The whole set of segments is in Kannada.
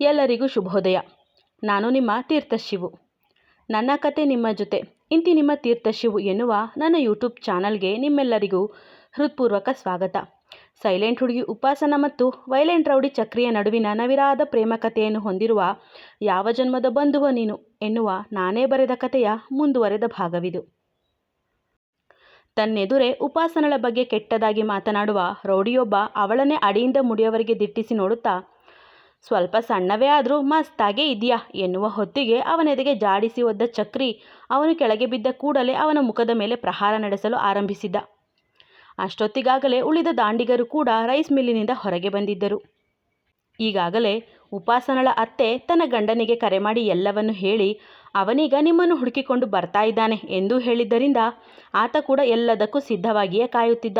ಎಲ್ಲರಿಗೂ ಶುಭೋದಯ. ನಾನು ನಿಮ್ಮ ತೀರ್ಥಶಿವು. ನನ್ನ ಕತೆ ನಿಮ್ಮ ಜೊತೆ. ಇಂತಿ ನಿಮ್ಮ ತೀರ್ಥಶಿವು ಎನ್ನುವ ನನ್ನ ಯೂಟ್ಯೂಬ್ ಚಾನಲ್ಗೆ ನಿಮ್ಮೆಲ್ಲರಿಗೂ ಹೃತ್ಪೂರ್ವಕ ಸ್ವಾಗತ. ಸೈಲೆಂಟ್ ಹುಡುಗಿ ಉಪಾಸನ ಮತ್ತು ವೈಲೆಂಟ್ ರೌಡಿ ಚಕ್ರಿಯ ನಡುವಿನ ನವಿರಾದ ಪ್ರೇಮ ಕಥೆಯನ್ನು ಹೊಂದಿರುವ ಯಾವ ಜನ್ಮದ ಬಂಧುವ ನೀನು ಎನ್ನುವ ನಾನೇ ಬರೆದ ಕಥೆಯ ಮುಂದುವರೆದ ಭಾಗವಿದು. ತನ್ನೆದುರೇ ಉಪಾಸನಳ ಬಗ್ಗೆ ಕೆಟ್ಟದಾಗಿ ಮಾತನಾಡುವ ರೌಡಿಯೊಬ್ಬ ಅವಳನ್ನೇ ಅಡಿಯಿಂದ ಮುಡಿಯವರಿಗೆ ದಿಟ್ಟಿಸಿ ನೋಡುತ್ತಾ ಸ್ವಲ್ಪ ಸಣ್ಣವೇ ಆದರೂ ಮಸ್ತಾಗೇ ಇದೆಯಾ ಎನ್ನುವ ಹೊತ್ತಿಗೆ ಅವನೆದೆಗೆ ಜಾಡಿಸಿ ಒದ್ದ ಚಕ್ರಿ ಅವನು ಕೆಳಗೆ ಬಿದ್ದ ಕೂಡಲೇ ಅವನ ಮುಖದ ಮೇಲೆ ಪ್ರಹಾರ ನಡೆಸಲು ಆರಂಭಿಸಿದ. ಅಷ್ಟೊತ್ತಿಗಾಗಲೇ ಉಳಿದ ದಾಂಡಿಗರು ಕೂಡ ರೈಸ್ ಮಿಲ್ಲಿನಿಂದ ಹೊರಗೆ ಬಂದಿದ್ದರು. ಈಗಾಗಲೇ ಉಪಾಸನಳ ಅತ್ತೆ ತನ್ನ ಗಂಡನಿಗೆ ಕರೆ ಮಾಡಿ ಎಲ್ಲವನ್ನು ಹೇಳಿ, ಅವನೀಗ ನಿಮ್ಮನ್ನು ಹುಡುಕಿಕೊಂಡು ಬರ್ತಾ ಇದ್ದಾನೆ ಎಂದು ಹೇಳಿದ್ದರಿಂದ ಆತ ಕೂಡ ಎಲ್ಲದಕ್ಕೂ ಸಿದ್ಧವಾಗಿಯೇ ಕಾಯುತ್ತಿದ್ದ.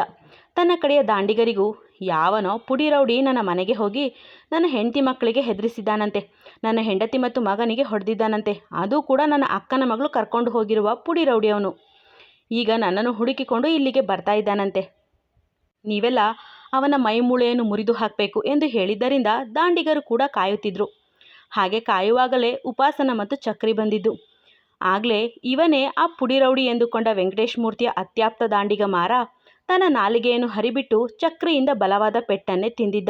ತನ್ನ ಕಡೆಯ ದಾಂಡಿಗರಿಗೂ, ಯಾವನೋ ಪುಡಿ ರೌಡಿ ನನ್ನ ಮನೆಗೆ ಹೋಗಿ ನನ್ನ ಹೆಂಡತಿ ಮಕ್ಕಳಿಗೆ ಹೆದರಿಸಿದ್ದಾನಂತೆ. ನನ್ನ ಹೆಂಡತಿ ಮತ್ತು ಮಗನಿಗೆ ಹೊಡೆದಿದ್ದಾನಂತೆ. ಅದು ಕೂಡ ನನ್ನ ಅಕ್ಕನ ಮಗಳು ಕರ್ಕೊಂಡು ಹೋಗಿರುವ ಪುಡಿ ರೌಡಿಯವನು. ಈಗ ನನ್ನನ್ನು ಹುಡುಕಿಕೊಂಡು ಇಲ್ಲಿಗೆ ಬರ್ತಾ ಇದ್ದಾನಂತೆ. ನೀವೆಲ್ಲ ಅವನ ಮೈಮೂಳೆಯನ್ನು ಮುರಿದು ಹಾಕಬೇಕು ಎಂದು ಹೇಳಿದ್ದರಿಂದ ದಾಂಡಿಗರು ಕೂಡ ಕಾಯುತ್ತಿದ್ದರು ಹಾಗೆ ಕಾಯುವಾಗಲೇ ಉಪಾಸನ ಮತ್ತು ಚಕ್ರಿ ಬಂದಿದ್ದು. ಆಗಲೇ ಇವನೇ ಆ ಪುಡಿ ರೌಡಿ ಎಂದುಕೊಂಡ ವೆಂಕಟೇಶ್ ಮೂರ್ತಿಯ ಅತ್ಯಾಪ್ತ ದಾಂಡಿಗ ಮಾರ ತನ್ನ ನಾಲಿಗೆಯನ್ನು ಹರಿಬಿಟ್ಟು ಚಕ್ರಿಯಿಂದ ಬಲವಾದ ಪೆಟ್ಟನ್ನೇ ತಿಂದಿದ್ದ.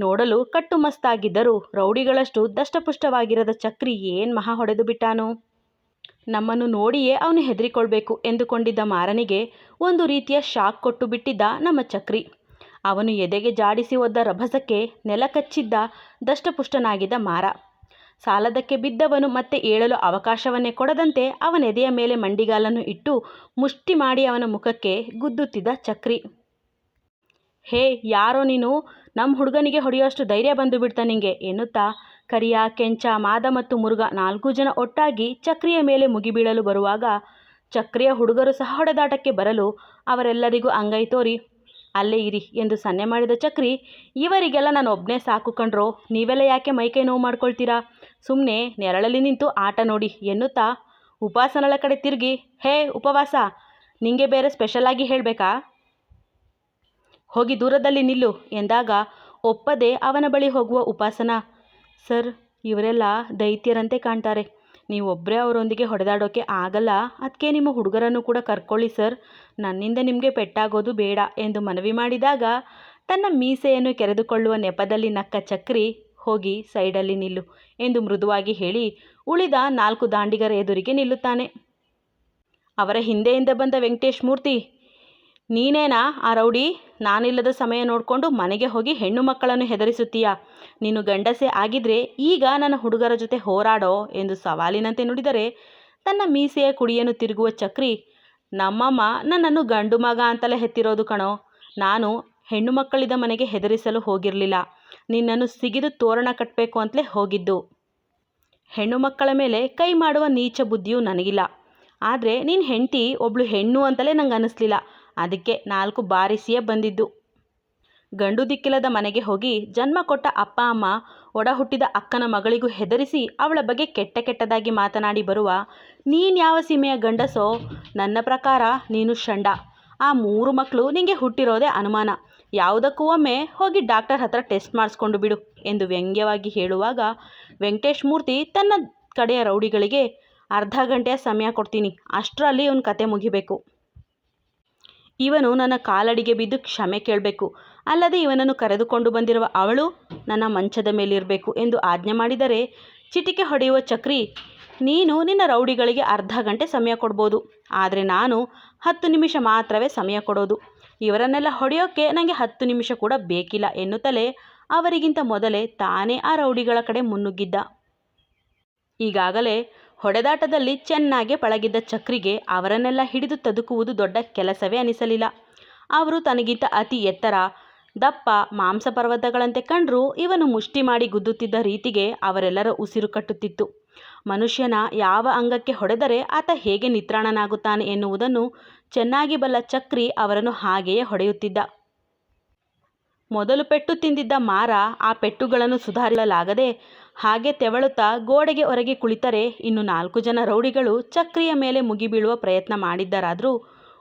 ನೋಡಲು ಕಟ್ಟುಮಸ್ತಾಗಿದ್ದರೂ ರೌಡಿಗಳಷ್ಟು ದಷ್ಟಪುಷ್ಟವಾಗಿರದ ಚಕ್ರಿ ಏನು ಮಹಾ ಹೊಡೆದು ಬಿಟ್ಟಾನು? ನಮ್ಮನ್ನು ನೋಡಿಯೇ ಅವನು ಹೆದರಿಕೊಳ್ಬೇಕು ಎಂದುಕೊಂಡಿದ್ದ ಮಾರನಿಗೆ ಒಂದು ರೀತಿಯ ಶಾಕ್ ಕೊಟ್ಟು ಬಿಟ್ಟಿದ್ದ ನಮ್ಮ ಚಕ್ರಿ. ಅವನು ಎದೆಗೆ ಜಾಡಿಸಿ ಒದ್ದ ರಭಸಕ್ಕೆ ನೆಲಕಚ್ಚಿದ್ದ ದಷ್ಟಪುಷ್ಟನಾಗಿದ್ದ ಮಾರ. ಸಾಲದಕ್ಕೆ ಬಿದ್ದವನು ಮತ್ತೆ ಏಳಲು ಅವಕಾಶವನ್ನೇ ಕೊಡದಂತೆ ಅವನ ಎದೆಯ ಮೇಲೆ ಮಂಡಿಗಾಲನ್ನು ಇಟ್ಟು ಮುಷ್ಟಿ ಮಾಡಿ ಅವನ ಮುಖಕ್ಕೆ ಗುದ್ದುತ್ತಿದ್ದ ಚಕ್ರಿ. ಹೇ, ಯಾರೋ ನೀನು? ನಮ್ಮ ಹುಡುಗನಿಗೆ ಹೊಡೆಯೋಷ್ಟು ಧೈರ್ಯ ಬಂದು ಬಿಡ್ತಾ ನಿಂಗೆ ಎನ್ನುತ್ತಾ ಕರಿಯ, ಕೆಂಚ, ಮಾದ ಮತ್ತು ಮುರುಗ ನಾಲ್ಕು ಜನ ಒಟ್ಟಾಗಿ ಚಕ್ರಿಯ ಮೇಲೆ ಮುಗಿಬೀಳಲು ಬರುವಾಗ ಚಕ್ರಿಯ ಹುಡುಗರು ಸಹ ಹೊಡೆದಾಟಕ್ಕೆ ಬರಲು ಅವರೆಲ್ಲರಿಗೂ ಅಂಗೈ ತೋರಿ, ಅಲ್ಲೇ ಇರಿ ಎಂದು ಸನ್ನೆ ಮಾಡಿದ ಚಕ್ರಿ, ಇವರಿಗೆಲ್ಲ ನಾನು ಒಬ್ಬನೇ ಸಾಕು ಕಣ್ರೋ, ನೀವೆಲ್ಲ ಯಾಕೆ ಮೈಕೈ ನೋವು ಮಾಡ್ಕೊಳ್ತೀರಾ? ಸುಮ್ಮನೆ ನೆರಳಲ್ಲಿ ನಿಂತು ಆಟ ನೋಡಿ ಎನ್ನುತ್ತಾ ಉಪಾಸನಳ ಕಡೆ ತಿರುಗಿ, ಹೇ ಉಪವಾಸ, ನಿಂಗೆ ಬೇರೆ ಸ್ಪೆಷಲಾಗಿ ಹೇಳಬೇಕಾ? ಹೋಗಿ ದೂರದಲ್ಲಿ ನಿಲ್ಲು ಎಂದಾಗ ಒಪ್ಪದೆ ಅವನ ಬಳಿ ಹೋಗುವ ಉಪಾಸನ, ಸರ್, ಇವರೆಲ್ಲ ದೈತ್ಯರಂತೆ ಕಾಣ್ತಾರೆ. ನೀವೊಬ್ಬರೇ ಅವರೊಂದಿಗೆ ಹೊಡೆದಾಡೋಕೆ ಆಗಲ್ಲ. ಅದಕ್ಕೆ ನಿಮ್ಮ ಹುಡುಗರನ್ನು ಕೂಡ ಕರ್ಕೊಳ್ಳಿ, ಸರ್. ನನ್ನಿಂದ ನಿಮಗೆ ಪೆಟ್ಟಾಗೋದು ಬೇಡ ಎಂದು ಮನವಿ ಮಾಡಿದಾಗ ತನ್ನ ಮೀಸೆಯನ್ನು ಕೆರೆದುಕೊಳ್ಳುವ ನೆಪದಲ್ಲಿ ನಕ್ಕ ಚಕ್ರಿ ಹೋಗಿ ಸೈಡಲ್ಲಿ ನಿಲ್ಲು ಎಂದು ಮೃದುವಾಗಿ ಹೇಳಿ ಉಳಿದ ನಾಲ್ಕು ದಾಂಡಿಗರ ಎದುರಿಗೆ ನಿಲ್ಲುತ್ತಾನೆ. ಅವರ ಹಿಂದೆಯಿಂದ ಬಂದ ವೆಂಕಟೇಶ್ ಮೂರ್ತಿ, ನೀನೇನಾ ಆ ರೌಡಿ? ನಾನಿಲ್ಲದ ಸಮಯ ನೋಡಿಕೊಂಡು ಮನೆಗೆ ಹೋಗಿ ಹೆಣ್ಣು ಮಕ್ಕಳನ್ನು ಹೆದರಿಸುತ್ತೀಯಾ? ನೀನು ಗಂಡಸೆ ಆಗಿದ್ರೆ ಈಗ ನನ್ನ ಹುಡುಗರ ಜೊತೆ ಹೋರಾಡೋ ಎಂದು ಸವಾಲಿನಂತೆ ನುಡಿದರೆ ತನ್ನ ಮೀಸೆಯ ಕುಡಿಯನ್ನು ತಿರುಗುವ ಚಕ್ರಿ, ನಮ್ಮಮ್ಮ ನನ್ನನ್ನು ಗಂಡು ಮಗ ಅಂತಲೇ ಹೆತ್ತಿರೋದು ಕಣೋ. ನಾನು ಹೆಣ್ಣು ಮಕ್ಕಳಿದ ಮನೆಗೆ ಹೆದರಿಸಲು ಹೋಗಿರಲಿಲ್ಲ. ನಿನ್ನನ್ನು ಸಿಗಿದು ತೋರಣ ಕಟ್ಟಬೇಕು ಅಂತಲೇ ಹೋಗಿದ್ದು. ಹೆಣ್ಣು ಮಕ್ಕಳ ಮೇಲೆ ಕೈ ಮಾಡುವ ನೀಚ ಬುದ್ಧಿಯೂ ನನಗಿಲ್ಲ. ಆದರೆ ನೀನು ಹೆಂಡತಿ ಒಬ್ಳು ಹೆಣ್ಣು ಅಂತಲೇ ನಂಗೆ ಅನ್ನಿಸ್ಲಿಲ್ಲ ಅದಕ್ಕೆ ನಾಲ್ಕು ಬಾರಿಸಿಯೇ ಬಂದಿದ್ದು. ಗಂಡು ದಿಕ್ಕಿಲ್ಲದ ಮನೆಗೆ ಹೋಗಿ ಜನ್ಮ ಕೊಟ್ಟ ಅಪ್ಪ, ಅಮ್ಮ ಒಡ ಹುಟ್ಟಿದ ಅಕ್ಕನ ಮಗಳಿಗೂ ಹೆದರಿಸಿ ಅವಳ ಬಗ್ಗೆ ಕೆಟ್ಟ ಕೆಟ್ಟದಾಗಿ ಮಾತನಾಡಿ ಬರುವ ನೀನು ಯಾವ ಸೀಮೆಯ ಗಂಡಸೋ, ನನ್ನ ಪ್ರಕಾರ ನೀನು ಷಂಡ. ಆ ಮೂರು ಮಕ್ಕಳು ನಿಂಗೆ ಹುಟ್ಟಿರೋದೇ ಅನುಮಾನ. ಯಾವುದಕ್ಕೂ ಒಮ್ಮೆ ಹೋಗಿ ಡಾಕ್ಟರ್ ಹತ್ರ ಟೆಸ್ಟ್ ಮಾಡಿಸ್ಕೊಂಡು ಬಿಡು ಎಂದು ವ್ಯಂಗ್ಯವಾಗಿ ಹೇಳುವಾಗ ವೆಂಕಟೇಶ್ ಮೂರ್ತಿ ತನ್ನ ಕಡೆಯ ರೌಡಿಗಳಿಗೆ ಅರ್ಧ ಗಂಟೆಯ ಸಮಯ ಕೊಡ್ತೀನಿ, ಅಷ್ಟರಲ್ಲಿ ಇವನ ಕತೆ ಮುಗಿಬೇಕು. ಇವನು ನನ್ನ ಕಾಲಡಿಗೆ ಬಿದ್ದು ಕ್ಷಮೆ ಕೇಳಬೇಕು. ಅಲ್ಲದೆ ಇವನನ್ನು ಕರೆದುಕೊಂಡು ಬಂದಿರುವ ಅವಳು ನನ್ನ ಮಂಚದ ಮೇಲಿರಬೇಕು ಎಂದು ಆಜ್ಞೆ ಮಾಡಿದರೆ ಚಿಟಿಕೆ ಹೊಡೆಯುವ ಚಕ್ರಿ ನೀನು ನಿನ್ನ ರೌಡಿಗಳಿಗೆ ಅರ್ಧ ಗಂಟೆ ಸಮಯ ಕೊಡ್ಬೋದು. ಆದರೆ ನಾನು ಹತ್ತು ನಿಮಿಷ ಮಾತ್ರವೇ ಸಮಯ ಕೊಡೋದು. ಇವರನ್ನೆಲ್ಲ ಹೊಡೆಯೋಕ್ಕೆ ನನಗೆ ಹತ್ತು ನಿಮಿಷ ಕೂಡ ಬೇಕಿಲ್ಲ ಎನ್ನುತ್ತಲೇ ಅವರಿಗಿಂತ ಮೊದಲೇ ತಾನೇ ಆ ರೌಡಿಗಳ ಕಡೆ ಮುನ್ನುಗ್ಗಿದ್ದ. ಈಗಾಗಲೇ ಹೊಡೆದಾಟದಲ್ಲಿ ಚೆನ್ನಾಗಿ ಪಳಗಿದ್ದ ಚಕ್ರಿಗೆ ಅವರನ್ನೆಲ್ಲ ಹಿಡಿದು ತದುಕುವುದು ದೊಡ್ಡ ಕೆಲಸವೇ ಅನಿಸಲಿಲ್ಲ. ಅವರು ತನಗಿಂತ ಅತಿ ಎತ್ತರ, ದಪ್ಪ ಮಾಂಸ ಪರ್ವತಗಳಂತೆ ಕಂಡರೂ ಇವನು ಮುಷ್ಟಿ ಮಾಡಿ ಗುದ್ದುತ್ತಿದ್ದ ರೀತಿಗೆ ಅವರೆಲ್ಲರ ಉಸಿರು ಕಟ್ಟುತ್ತಿತ್ತು. ಮನುಷ್ಯನ ಯಾವ ಅಂಗಕ್ಕೆ ಹೊಡೆದರೆ ಆತ ಹೇಗೆ ನಿತ್ರಾಣನಾಗುತ್ತಾನೆ ಎನ್ನುವುದನ್ನು ಚೆನ್ನಾಗಿ ಬಲ್ಲ ಚಕ್ರಿ ಅವರನ್ನು ಹಾಗೆಯೇ ಹೊಡೆಯುತ್ತಿದ್ದ. ಮೊದಲು ಪೆಟ್ಟು ತಿಂದಿದ್ದ ಮಾರ ಆ ಪೆಟ್ಟುಗಳನ್ನು ಸುಧಾರಿಸಲಾಗದೆ ಹಾಗೆ ತೆವಳುತ್ತಾ ಗೋಡೆಗೆ ಹೊರಗೆ ಕುಳಿತರೆ ಇನ್ನು ನಾಲ್ಕು ಜನ ರೌಡಿಗಳು ಚಕ್ರಿಯ ಮೇಲೆ ಮುಗಿಬೀಳುವ ಪ್ರಯತ್ನ ಮಾಡಿದ್ದರಾದರೂ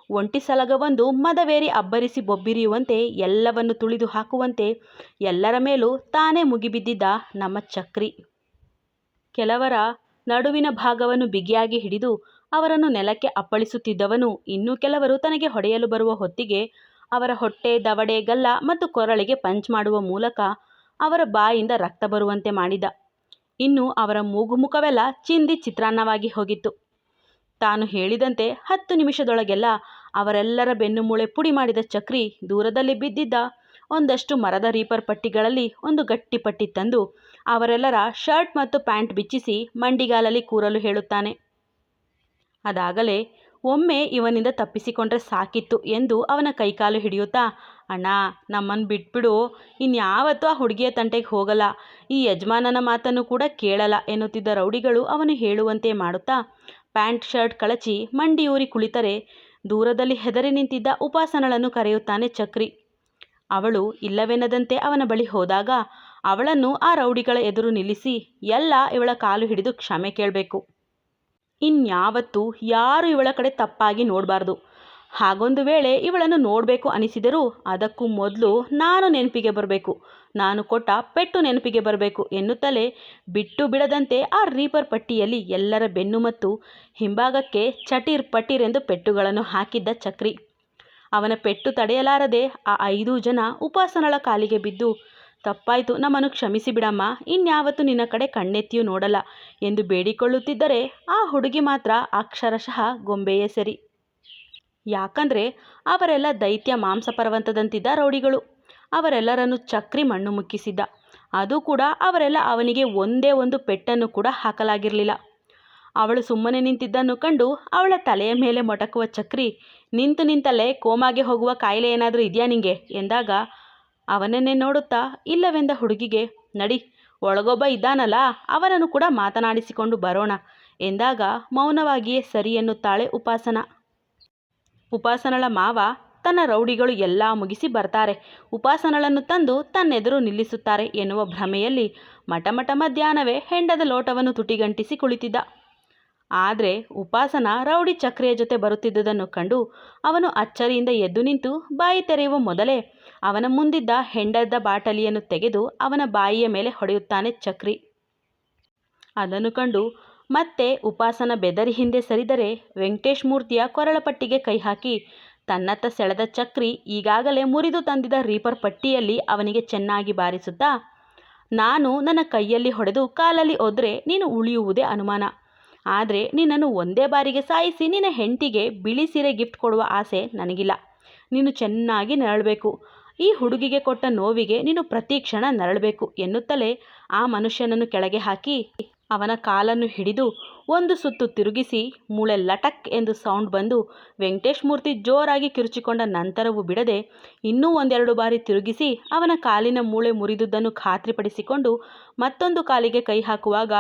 ಒಂಟಿ ಸಲಗವೊಂದು ಮದವೇರಿ ಅಬ್ಬರಿಸಿ ಬೊಬ್ಬಿರಿಯುವಂತೆ ಎಲ್ಲವನ್ನು ತುಳಿದು ಹಾಕುವಂತೆ ಎಲ್ಲರ ಮೇಲೂ ತಾನೇ ಮುಗಿಬಿದ್ದಿದ್ದ ನಮ್ಮ ಚಕ್ರಿ. ಕೆಲವರ ನಡುವಿನ ಭಾಗವನ್ನು ಬಿಗಿಯಾಗಿ ಹಿಡಿದು ಅವರನ್ನು ನೆಲಕ್ಕೆ ಅಪ್ಪಳಿಸುತ್ತಿದ್ದವನು ಇನ್ನೂ ಕೆಲವರು ತನಗೆ ಹೊಡೆಯಲು ಬರುವ ಹೊತ್ತಿಗೆ ಅವರ ಹೊಟ್ಟೆ, ದವಡೆ, ಗಲ್ಲ ಮತ್ತು ಕೊರಳಿಗೆ ಪಂಚ್ ಮಾಡುವ ಮೂಲಕ ಅವರ ಬಾಯಿಂದ ರಕ್ತ ಬರುವಂತೆ ಮಾಡಿದ. ಇನ್ನು ಅವರ ಮೂಗುಮುಖವೆಲ್ಲ ಚಿಂದಿ ಚಿತ್ರಾನ್ನವಾಗಿ ಹೋಗಿತ್ತು. ತಾನು ಹೇಳಿದಂತೆ ಹತ್ತು ನಿಮಿಷದೊಳಗೆಲ್ಲ ಅವರೆಲ್ಲರ ಬೆನ್ನುಮೂಳೆ ಪುಡಿ ಮಾಡಿದ ಚಕ್ರಿ ದೂರದಲ್ಲಿ ಬಿದ್ದಿದ್ದ ಒಂದಷ್ಟು ಮರದ ರೀಪರ್ ಪಟ್ಟಿಗಳಲ್ಲಿ ಒಂದು ಗಟ್ಟಿ ಪಟ್ಟಿ ತಂದು ಅವರೆಲ್ಲರ ಶರ್ಟ್ ಮತ್ತು ಪ್ಯಾಂಟ್ ಬಿಚ್ಚಿಸಿ ಮಂಡಿಗಾಲಲ್ಲಿ ಕೂರಲು ಹೇಳುತ್ತಾನೆ. ಅದಾಗಲೇ ಒಮ್ಮೆ ಇವನಿಂದ ತಪ್ಪಿಸಿಕೊಂಡ್ರೆ ಸಾಕಿತ್ತು ಎಂದು ಅವನ ಕೈಕಾಲು ಹಿಡಿಯುತ್ತಾ, ಅಣ್ಣ ನಮ್ಮನ್ನು ಬಿಟ್ಬಿಡು. ಇನ್ಯಾವತ್ತೂ ಆ ಹುಡುಗಿಯ ತಂಟೆಗೆ ಹೋಗಲ್ಲ. ಈ ಯಜಮಾನನ ಮಾತನ್ನು ಕೂಡ ಕೇಳಲ್ಲ ಎನ್ನುತ್ತಿದ್ದ ರೌಡಿಗಳು ಅವನು ಹೇಳುವಂತೆ ಮಾಡುತ್ತಾ, ಪ್ಯಾಂಟ್, ಶರ್ಟ್ ಕಳಚಿ ಮಂಡಿಯೂರಿ ಕುಳಿತರೆ ದೂರದಲ್ಲಿ ಹೆದರಿ ನಿಂತಿದ್ದ ಉಪಾಸನಳನ್ನು ಕರೆಯುತ್ತಾನೆ ಚಕ್ರಿ. ಅವಳು ಇಲ್ಲವೆನ್ನದಂತೆ ಅವನ ಬಳಿ ಹೋದಾಗ ಅವಳನ್ನು ಆ ರೌಡಿಗಳ ಎದುರು ನಿಲ್ಲಿಸಿ ಎಲ್ಲ ಇವಳ ಕಾಲು ಹಿಡಿದು ಕ್ಷಮೆ ಕೇಳಬೇಕು. ಇನ್ಯಾವತ್ತೂ ಯಾರು ಇವಳ ಕಡೆ ತಪ್ಪಾಗಿ ನೋಡಬಾರ್ದು. ಹಾಗೊಂದು ವೇಳೆ ಇವಳನ್ನು ನೋಡಬೇಕು ಅನಿಸಿದರೂ ಅದಕ್ಕೂ ಮೊದಲು ನಾನು ನೆನಪಿಗೆ ಬರಬೇಕು. ನಾನು ಕೊಟ್ಟ ಪೆಟ್ಟು ನೆನಪಿಗೆ ಬರಬೇಕು ಎನ್ನುತ್ತಲೇ ಬಿಟ್ಟು ಬಿಡದಂತೆ ಆ ರೀಪರ್ ಪಟ್ಟಿಯಲ್ಲಿ ಎಲ್ಲರ ಬೆನ್ನು ಮತ್ತು ಹಿಂಭಾಗಕ್ಕೆ ಚಟೀರ್ ಪಟಿರ್ ಎಂದು ಪೆಟ್ಟುಗಳನ್ನು ಹಾಕಿದ್ದ ಚಕ್ರಿ. ಅವನ ಪೆಟ್ಟು ತಡೆಯಲಾರದೆ ಆ ಐದು ಜನ ಉಪಾಸನಳ ಕಾಲಿಗೆ ಬಿದ್ದು, ತಪ್ಪಾಯಿತು, ನಮ್ಮನ್ನು ಕ್ಷಮಿಸಿ ಬಿಡಮ್ಮ, ಇನ್ಯಾವತ್ತೂ ನಿನ್ನ ಕಡೆ ಕಣ್ಣೆತ್ತಿಯೂ ನೋಡಲ್ಲ ಎಂದು ಬೇಡಿಕೊಳ್ಳುತ್ತಿದ್ದರೆ ಆ ಹುಡುಗಿ ಮಾತ್ರ ಅಕ್ಷರಶಃ ಗೊಂಬೆಯೇ ಸರಿ. ಯಾಕಂದರೆ ಅವರೆಲ್ಲ ದೈತ್ಯ ಮಾಂಸ ಪರ್ವಂತದಂತಿದ್ದ ರೌಡಿಗಳು. ಅವರೆಲ್ಲರನ್ನು ಚಕ್ರಿ ಮಣ್ಣು ಮುಕ್ಕಿಸಿದ್ದ. ಅದು ಕೂಡ ಅವರೆಲ್ಲ ಅವನಿಗೆ ಒಂದೇ ಒಂದು ಪೆಟ್ಟನ್ನು ಕೂಡ ಹಾಕಲಾಗಿರಲಿಲ್ಲ. ಅವಳು ಸುಮ್ಮನೆ ನಿಂತಿದ್ದನ್ನು ಕಂಡು ಅವಳ ತಲೆಯ ಮೇಲೆ ಮೊಟಕುವ ಚಕ್ರಿ, ನಿಂತು ನಿಂತಲ್ಲೇ ಕೋಮಾಗೆ ಹೋಗುವ ಕಾಯಿಲೆ ಏನಾದರೂ ಇದೆಯಾ ನಿಂಗೆ? ಎಂದಾಗ, ಅವನನ್ನೇ ನೋಡುತ್ತಾ, ಇಲ್ಲವೆಂದ ಹುಡುಗಿಗೆ, ನಡಿ, ಒಳಗೊಬ್ಬ ಇದ್ದಾನಲ್ಲ, ಅವನನ್ನು ಕೂಡ ಮಾತನಾಡಿಸಿಕೊಂಡು ಬರೋಣ, ಎಂದಾಗ ಮೌನವಾಗಿಯೇ ಸರಿ ಎನ್ನುತ್ತಾಳೆ ಉಪಾಸನ. ಉಪಾಸನಳ ಮಾವ, ತನ್ನ ರೌಡಿಗಳು ಎಲ್ಲ ಮುಗಿಸಿ ಬರ್ತಾರೆ, ಉಪಾಸನಳನ್ನು ತಂದು ತನ್ನೆದುರು ನಿಲ್ಲಿಸುತ್ತಾರೆ ಎನ್ನುವ ಭ್ರಮೆಯಲ್ಲಿ ಮಠಮಠ ಮಧ್ಯಾಹ್ನವೇ ಹೆಂಡದ ಲೋಟವನ್ನು ತುಟಿಗಂಟಿಸಿ ಕುಳಿತಿದ್ದ. ಆದರೆ ಉಪಾಸನ ರೌಡಿ ಚಕ್ರಿಯ ಜೊತೆ ಬರುತ್ತಿದ್ದುದನ್ನು ಕಂಡು ಅವನು ಅಚ್ಚರಿಯಿಂದ ಎದ್ದು ನಿಂತು ಬಾಯಿ ತೆರೆಯುವ ಮೊದಲೇ ಅವನ ಮುಂದಿದ್ದ ಹೆಂಡದ ಬಾಟಲಿಯನ್ನು ತೆಗೆದು ಅವನ ಬಾಯಿಯ ಮೇಲೆ ಹೊಡೆಯುತ್ತಾನೆ ಚಕ್ರಿ. ಅದನ್ನು ಕಂಡು ಮತ್ತೆ ಉಪಾಸನ ಬೆದರಿ ಹಿಂದೆ ಸರಿದರೆ ವೆಂಕಟೇಶ್ ಮೂರ್ತಿಯ ಕೊರಳಪಟ್ಟಿಗೆ ಕೈ ಹಾಕಿ, ತನ್ನತ್ತ ಸೆಳೆದ ಚಕ್ರಿ ಈಗಾಗಲೇ ಮುರಿದು ತಂದಿದ್ದ ರೀಪರ್ ಪಟ್ಟಿಯಲ್ಲಿ ಅವನಿಗೆ ಚೆನ್ನಾಗಿ ಬಾರಿಸುತ್ತಾ, ನಾನು ನನ್ನ ಕೈಯಲ್ಲಿ ಹೊಡೆದು ಕಾಲಲ್ಲಿ ಒದ್ರೆ ನೀನು ಉಳಿಯುವುದೇ ಅನುಮಾನ. ಆದರೆ ನಿನ್ನನ್ನು ಒಂದೇ ಬಾರಿಗೆ ಸಾಯಿಸಿ ನಿನ್ನ ಹೆಂಡತಿಗೆ ಬಿಳಿ ಸೀರೆ ಗಿಫ್ಟ್ ಕೊಡುವ ಆಸೆ ನನಗಿಲ್ಲ. ನೀನು ಚೆನ್ನಾಗಿ ನರಳಬೇಕು. ಈ ಹುಡುಗಿಗೆ ಕೊಟ್ಟ ನೋವಿಗೆ ನೀನು ಪ್ರತಿ ಕ್ಷಣ ನರಳಬೇಕು ಎನ್ನುತ್ತಲೇ ಆ ಮನುಷ್ಯನನ್ನು ಕೆಳಗೆ ಹಾಕಿ ಅವನ ಕಾಲನ್ನು ಹಿಡಿದು ಒಂದು ಸುತ್ತು ತಿರುಗಿಸಿ ಮೂಳೆ ಲಟಕ್ ಎಂದು ಸೌಂಡ್ ಬಂದು ವೆಂಕಟೇಶ್ ಮೂರ್ತಿ ಜೋರಾಗಿ ಕಿರುಚಿಕೊಂಡ ನಂತರವೂ ಬಿಡದೆ ಇನ್ನೂ ಒಂದೆರಡು ಬಾರಿ ತಿರುಗಿಸಿ ಅವನ ಕಾಲಿನ ಮೂಳೆ ಮುರಿದುದನ್ನು ಖಾತ್ರಿಪಡಿಸಿಕೊಂಡು ಮತ್ತೊಂದು ಕಾಲಿಗೆ ಕೈ ಹಾಕುವಾಗ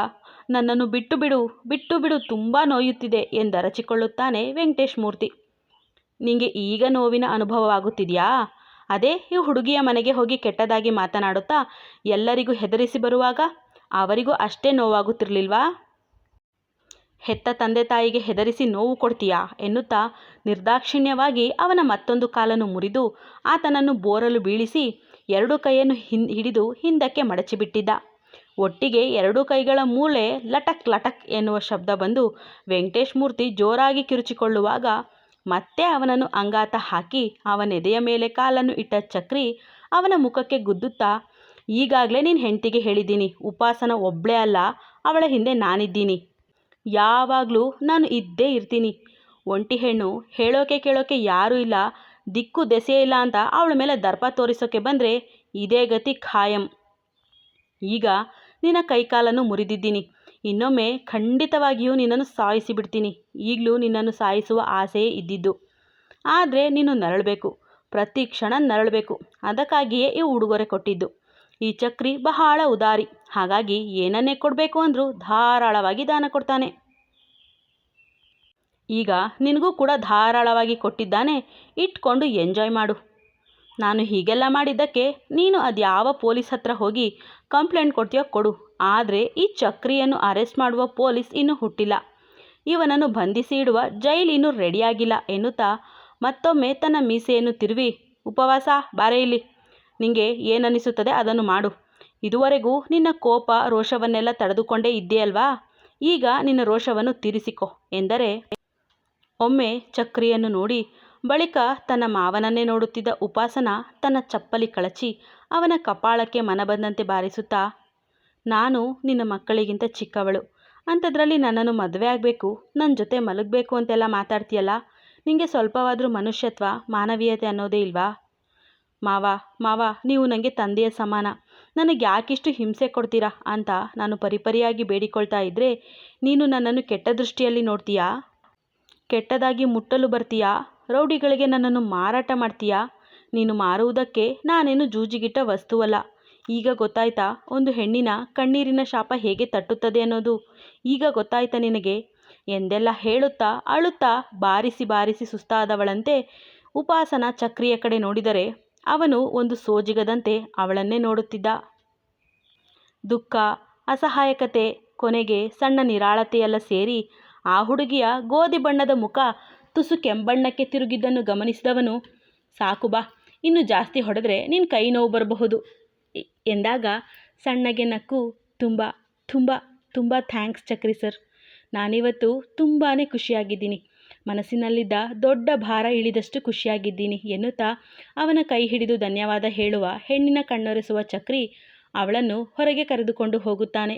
ನನ್ನನ್ನು ಬಿಟ್ಟು ಬಿಡು ಬಿಟ್ಟು ಬಿಡು ತುಂಬ ನೋಯುತ್ತಿದೆ ಎಂದರಚಿಕೊಳ್ಳುತ್ತಾನೆ ವೆಂಕಟೇಶ್ ಮೂರ್ತಿ. ನಿಂಗೆ ಈಗ ನೋವಿನ ಅನುಭವವಾಗುತ್ತಿದೆಯಾ? ಅದೇ, ಈ ಹುಡುಗಿಯ ಮನೆಗೆ ಹೋಗಿ ಕೆಟ್ಟದಾಗಿ ಮಾತನಾಡುತ್ತಾ ಎಲ್ಲರಿಗೂ ಹೆದರಿಸಿ ಬರುವಾಗ ಅವರಿಗೂ ಅಷ್ಟೇ ನೋವಾಗುತ್ತಿರಲಿಲ್ವಾ? ಹೆತ್ತ ತಂದೆ ತಾಯಿಗೆ ಹೆದರಿಸಿ ನೋವು ಕೊಡ್ತೀಯಾ? ಎನ್ನುತ್ತಾ ನಿರ್ದಾಕ್ಷಿಣ್ಯವಾಗಿ ಅವನ ಮತ್ತೊಂದು ಕಾಲನ್ನು ಮುರಿದು ಆತನನ್ನು ಬೋರಲು ಬೀಳಿಸಿ ಎರಡು ಕೈಯನ್ನು ಹಿಡಿದು ಹಿಂದಕ್ಕೆ ಮಡಚಿಬಿಟ್ಟಿದ್ದ. ಒಟ್ಟಿಗೆ ಎರಡೂ ಕೈಗಳ ಮೂಳೆ ಲಟಕ್ ಲಟಕ್ ಎನ್ನುವ ಶಬ್ದ ಬಂದು ವೆಂಕಟೇಶ್ ಮೂರ್ತಿ ಜೋರಾಗಿ ಕಿರುಚಿಕೊಳ್ಳುವಾಗ ಮತ್ತೆ ಅವನನ್ನು ಅಂಗಾತ ಹಾಕಿ ಅವನೆದೆಯ ಮೇಲೆ ಕಾಲನ್ನು ಇಟ್ಟ ಚಕ್ರಿ ಅವನ ಮುಖಕ್ಕೆ ಗುದ್ದುತ್ತಾ, ಈಗಾಗಲೇ ನೀನು ಹೆಂಡತಿಗೆ ಹೇಳಿದ್ದೀನಿ, ಉಪಾಸನ ಒಬ್ಬಳೇ ಅಲ್ಲ, ಅವಳ ಹಿಂದೆ ನಾನಿದ್ದೀನಿ. ಯಾವಾಗಲೂ ನಾನು ಇದ್ದೇ ಇರ್ತೀನಿ. ಒಂಟಿ ಹೆಣ್ಣು ಹೇಳೋಕೆ ಕೇಳೋಕೆ ಯಾರೂ ಇಲ್ಲ, ದಿಕ್ಕು ದೆಸೆ ಇಲ್ಲ ಅಂತ ಅವಳ ಮೇಲೆ ದರ್ಪ ತೋರಿಸೋಕೆ ಬಂದರೆ ಇದೇ ಗತಿ ಖಾಯಂ. ಈಗ ನಿನ್ನ ಕೈಕಾಲನ್ನು ಮುರಿದಿದ್ದೀನಿ. ಇನ್ನೊಮ್ಮೆ ಖಂಡಿತವಾಗಿಯೂ ನಿನ್ನನ್ನು ಸಾಯಿಸಿ ಬಿಡ್ತೀನಿ ಈಗಲೂ ನಿನ್ನನ್ನು ಸಾಯಿಸುವ ಆಸೆಯೇ ಇದ್ದಿದ್ದು. ಆದರೆ ನೀನು ನರಳಬೇಕು. ಪ್ರತಿ ಕ್ಷಣ ನರಳಬೇಕು. ಅದಕ್ಕಾಗಿಯೇ ಈ ಉಡುಗೊರೆ ಕೊಟ್ಟಿದ್ದು. ಈ ಚಕ್ರಿ ಬಹಳ ಉದಾರಿ. ಹಾಗಾಗಿ ಏನನ್ನೇ ಕೊಡಬೇಕು ಅಂದರೂ ಧಾರಾಳವಾಗಿ ದಾನ ಕೊಡ್ತಾನೆ. ಈಗ ನಿನಗೂ ಕೂಡ ಧಾರಾಳವಾಗಿ ಕೊಟ್ಟಿದ್ದಾನೆ. ಇಟ್ಕೊಂಡು ಎಂಜಾಯ್ ಮಾಡು. ನಾನು ಹೀಗೆಲ್ಲ ಮಾಡಿದ್ದಕ್ಕೆ ನೀನು ಅದ್ಯಾವ ಪೊಲೀಸ್ ಹತ್ರ ಹೋಗಿ ಕಂಪ್ಲೇಂಟ್ ಕೊಡ್ತೀಯೋ ಕೊಡು. ಆದರೆ ಈ ಚಕ್ರಿಯನ್ನು ಅರೆಸ್ಟ್ ಮಾಡುವ ಪೊಲೀಸ್ ಇನ್ನೂ ಹುಟ್ಟಿಲ್ಲ. ಇವನನ್ನು ಬಂಧಿಸಿ ಇಡುವ ಜೈಲ್ ಇನ್ನೂ ರೆಡಿಯಾಗಿಲ್ಲ ಎನ್ನುತ್ತಾ ಮತ್ತೊಮ್ಮೆ ತನ್ನ ಮೀಸೆಯನ್ನು ತಿರುವಿ, ಉಪವಾಸ, ಬಾರೇ ಇಲ್ಲಿ. ನಿಂಗೆ ಏನನ್ನಿಸುತ್ತದೆ ಅದನ್ನು ಮಾಡು. ಇದುವರೆಗೂ ನಿನ್ನ ಕೋಪ, ರೋಷವನ್ನೆಲ್ಲ ತಡೆದುಕೊಂಡೇ ಇದ್ದೀಯಲ್ವಾ ಈಗ ನಿನ್ನ ರೋಷವನ್ನು ತೀರಿಸಿಕೊ ಎಂದರೆ ಒಮ್ಮೆ ಚಕ್ರಿಯನ್ನು ನೋಡಿ ಬಳಿಕ ತನ್ನ ಮಾವನನ್ನೇ ನೋಡುತ್ತಿದ್ದ ಉಪಾಸನ ತನ್ನ ಚಪ್ಪಲಿ ಕಳಚಿ ಅವನ ಕಪಾಳಕ್ಕೆ ಮನಬಂದಂತೆ ಬಾರಿಸುತ್ತಾ, ನಾನು ನಿನ್ನ ಮಕ್ಕಳಿಗಿಂತ ಚಿಕ್ಕವಳು. ಅಂಥದ್ರಲ್ಲಿ ನನ್ನನ್ನು ಮದುವೆ ಆಗಬೇಕು ನನ್ನ ಜೊತೆ ಮಲಗಬೇಕು ಅಂತೆಲ್ಲ ಮಾತಾಡ್ತೀಯಲ್ಲ? ನಿಮಗೆ ಸ್ವಲ್ಪವಾದರೂ ಮನುಷ್ಯತ್ವ, ಮಾನವೀಯತೆ ಅನ್ನೋದೇ ಇಲ್ವಾ? ಮಾವ ಮಾವ, ನೀವು ನನಗೆ ತಂದೆಯ ಸಮಾನ. ನನಗೆ ಯಾಕಿಷ್ಟು ಹಿಂಸೆ ಕೊಡ್ತೀರಾ ಅಂತ ನಾನು ಪರಿಪರಿಯಾಗಿ ಬೇಡಿಕೊಳ್ತಾ ಇದ್ದರೆ ನೀನು ನನ್ನನ್ನು ಕೆಟ್ಟ ದೃಷ್ಟಿಯಲ್ಲಿ ನೋಡ್ತೀಯಾ? ಕೆಟ್ಟದಾಗಿ ಮುಟ್ಟಲು ಬರ್ತೀಯಾ? ರೌಡಿಗಳಿಗೆ ನನ್ನನ್ನು ಮಾರಾಟ ಮಾಡ್ತೀಯಾ? ನೀನು ಮಾರುವುದಕ್ಕೆ ನಾನೇನು ಜೂಜಿಗಿಟ್ಟ ವಸ್ತುವಲ್ಲ. ಈಗ ಗೊತ್ತಾಯ್ತಾ ಒಂದು ಹೆಣ್ಣಿನ ಕಣ್ಣೀರಿನ ಶಾಪ ಹೇಗೆ ತಟ್ಟುತ್ತದೆ ಅನ್ನೋದು? ಈಗ ಗೊತ್ತಾಯ್ತಾ ನಿನಗೆ? ಎಂದೆಲ್ಲ ಹೇಳುತ್ತಾ ಅಳುತ್ತಾ ಬಾರಿಸಿ ಬಾರಿಸಿ ಸುಸ್ತಾದವಳಂತೆ ಉಪಾಸನ ಚಕ್ರಿಯ ಕಡೆ ನೋಡಿದರೆ ಅವನು ಒಂದು ಸೋಜಿಗದಂತೆ ಅವಳನ್ನೇ ನೋಡುತ್ತಿದ್ದ. ದುಃಖ, ಅಸಹಾಯಕತೆ, ಕೊನೆಗೆ ಸಣ್ಣ ನಿರಾಳತೆಯೆಲ್ಲ ಸೇರಿ ಆ ಹುಡುಗಿಯ ಗೋಧಿ ಬಣ್ಣದ ಮುಖ ತುಸು ಕೆಂಬಣ್ಣಕ್ಕೆ ತಿರುಗಿದ್ದನ್ನು ಗಮನಿಸಿದವನು, ಸಾಕು ಬಾ, ಇನ್ನು ಜಾಸ್ತಿ ಹೊಡೆದ್ರೆ ನಿನ್ನ ಕೈ ನೋವು ಬರಬಹುದು. ಎಂದಾಗ ಸಣ್ಣಗೆ ನಕ್ಕು, ತುಂಬ ತುಂಬ ತುಂಬ ಥ್ಯಾಂಕ್ಸ್ ಚಕ್ರಿ ಸರ್. ನಾನಿವತ್ತು ತುಂಬಾ ಖುಷಿಯಾಗಿದ್ದೀನಿ. ಮನಸ್ಸಿನಲ್ಲಿದ್ದ ದೊಡ್ಡ ಭಾರ ಇಳಿದಷ್ಟು ಖುಷಿಯಾಗಿದ್ದೀನಿ, ಎನ್ನುತ್ತಾ ಅವನ ಕೈ ಹಿಡಿದು ಧನ್ಯವಾದ ಹೇಳುವ ಹೆಣ್ಣಿನ ಕಣ್ಣೊರೆಸುವ ಚಕ್ರಿ ಅವಳನ್ನು ಹೊರಗೆ ಕರೆದುಕೊಂಡು ಹೋಗುತ್ತಾನೆ.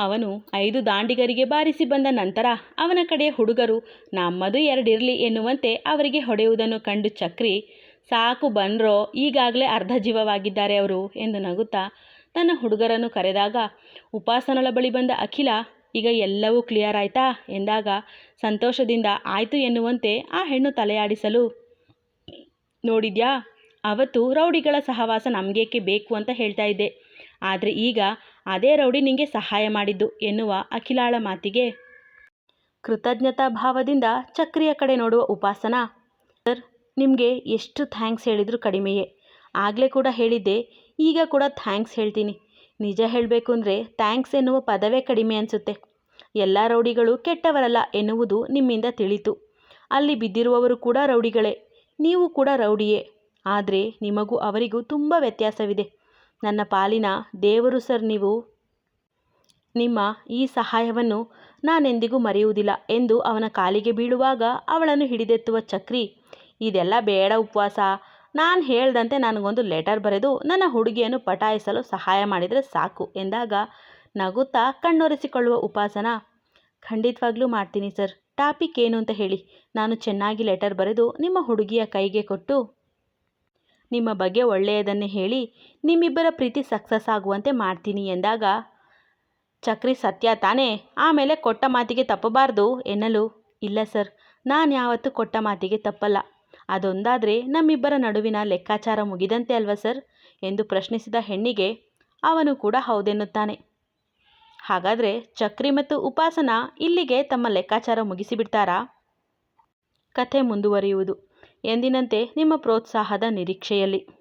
ಅವನು ಐದು ದಾಂಡಿಗರಿಗೆ ಬಾರಿಸಿ ಬಂದ ನಂತರ ಅವನ ಕಡೆಯ ಹುಡುಗರು, ನಮ್ಮದು ಎರಡಿರಲಿ ಎನ್ನುವಂತೆ ಅವರಿಗೆ ಹೊಡೆಯುವುದನ್ನು ಕಂಡು ಚಕ್ರಿ, ಸಾಕು ಬನ್ರೋ, ಈಗಾಗಲೇ ಅರ್ಧ ಜೀವವಾಗಿದ್ದಾರೆ ಅವರು ಎಂದು ನಗುತ್ತಾ ತನ್ನ ಹುಡುಗರನ್ನು ಕರೆದಾಗ, ಉಪಾಸನಳ ಬಳಿ ಬಂದ ಅಖಿಲ, ಈಗ ಎಲ್ಲವೂ ಕ್ಲಿಯರ್ ಆಯ್ತಾ? ಎಂದಾಗ, ಸಂತೋಷದಿಂದ ಆಯಿತು ಎನ್ನುವಂತೆ ಆ ಹೆಣ್ಣು ತಲೆಯಾಡಿಸಲು, ನೋಡಿದ್ಯಾ, ಅವತ್ತು ರೌಡಿಗಳ ಸಹವಾಸ ನಮಗೇಕೆ ಬೇಕು ಅಂತ ಹೇಳ್ತಾ ಇದ್ದೆ. ಆದರೆ ಈಗ ಅದೇ ರೌಡಿ ನಿಂಗೆ ಸಹಾಯ ಮಾಡಿದ್ದು ಎನ್ನುವ ಅಖಿಲಾಳ ಮಾತಿಗೆ. ಕೃತಜ್ಞತಾ ಭಾವದಿಂದ ಚಕ್ರಿಯ ಕಡೆ ನೋಡುವ ಉಪಾಸನ. ಸರ್, ನಿಮಗೆ ಎಷ್ಟು ಥ್ಯಾಂಕ್ಸ್ ಹೇಳಿದರೂ ಕಡಿಮೆಯೇ. ಆಗಲೇ ಕೂಡ ಹೇಳಿದ್ದೆ, ಈಗ ಕೂಡ ಥ್ಯಾಂಕ್ಸ್ ಹೇಳ್ತೀನಿ. ನಿಜ ಹೇಳಬೇಕು ಅಂದರೆ ಥ್ಯಾಂಕ್ಸ್ ಎನ್ನುವ ಪದವೇ ಕಡಿಮೆ ಅನಿಸುತ್ತೆ. ಎಲ್ಲ ರೌಡಿಗಳು ಕೆಟ್ಟವರಲ್ಲ ಎನ್ನುವುದು ನಿಮ್ಮಿಂದ ತಿಳಿತು. ಅಲ್ಲಿ ಬಿದ್ದಿರುವವರು ಕೂಡ ರೌಡಿಗಳೇ. ನೀವು ಕೂಡ ರೌಡಿಯೇ. ಆದರೆ ನಿಮಗೂ ಅವರಿಗೂ ತುಂಬ ವ್ಯತ್ಯಾಸವಿದೆ. ನನ್ನ ಪಾಲಿನ ದೇವರು ಸರ್ ನೀವು. ನಿಮ್ಮ ಈ ಸಹಾಯವನ್ನು ನಾನೆಂದಿಗೂ ಮರೆಯುವುದಿಲ್ಲ ಎಂದು ಅವನ ಕಾಲಿಗೆ ಬೀಳುವಾಗ ಅವಳನ್ನು ಹಿಡಿದೆತ್ತುವ ಚಕ್ರಿ. ಇದೆಲ್ಲ ಬೇಡ ಉಪವಾಸ. ನಾನು ಹೇಳ್ದಂತೆ ನನಗೊಂದು ಲೆಟರ್ ಬರೆದು ನನ್ನ ಹುಡುಗಿಯನ್ನು ಪಟಾಯಿಸಲು ಸಹಾಯ ಮಾಡಿದರೆ ಸಾಕು ಎಂದಾಗ ನಗುತ್ತಾ ಕಣ್ಣೊರೆಸಿಕೊಳ್ಳುವ ಉಪಾಸನ. ಖಂಡಿತವಾಗ್ಲೂ ಮಾಡ್ತೀನಿ ಸರ್. ಟಾಪಿಕ್ ಏನು ಅಂತ ಹೇಳಿ. ನಾನು ಚೆನ್ನಾಗಿ ಲೆಟರ್ ಬರೆದು ನಿಮ್ಮ ಹುಡುಗಿಯ ಕೈಗೆ ಕೊಟ್ಟು ನಿಮ್ಮ ಬಗ್ಗೆ ಒಳ್ಳೆಯದನ್ನೇ ಹೇಳಿ ನಿಮ್ಮಿಬ್ಬರ ಪ್ರೀತಿ ಸಕ್ಸಸ್ ಆಗುವಂತೆ ಮಾಡ್ತೀನಿ ಎಂದಾಗ, ಚಕ್ರಿ ಸತ್ಯ ತಾನೇ? ಆಮೇಲೆ ಕೊಟ್ಟ ಮಾತಿಗೆ ತಪ್ಪಬಾರ್ದು? ಎನ್ನಲು, ಇಲ್ಲ ಸರ್, ನಾನು ಯಾವತ್ತೂ ಕೊಟ್ಟ ಮಾತಿಗೆ ತಪ್ಪಲ್ಲ. ಅದೊಂದಾದರೆ ನಮ್ಮಿಬ್ಬರ ನಡುವಿನ ಲೆಕ್ಕಾಚಾರ ಮುಗಿದಂತೆ ಅಲ್ವಾ ಸರ್? ಎಂದು ಪ್ರಶ್ನಿಸಿದ ಹೆಣ್ಣಿಗೆ, ಅವನು ಕೂಡ ಹೌದೆನ್ನುತ್ತಾನೆ. ಹಾಗಾದರೆ ಚಕ್ರಿ ಮತ್ತು ಉಪಾಸನ ಇಲ್ಲಿಗೆ ತಮ್ಮ ಲೆಕ್ಕಾಚಾರ ಮುಗಿಸಿಬಿಡ್ತಾರಾ? ಕಥೆ ಮುಂದುವರಿಯುವುದು. ಎಂದಿನಂತೆ ನಿಮ್ಮ ಪ್ರೋತ್ಸಾಹದ ನಿರೀಕ್ಷೆಯಲ್ಲಿ.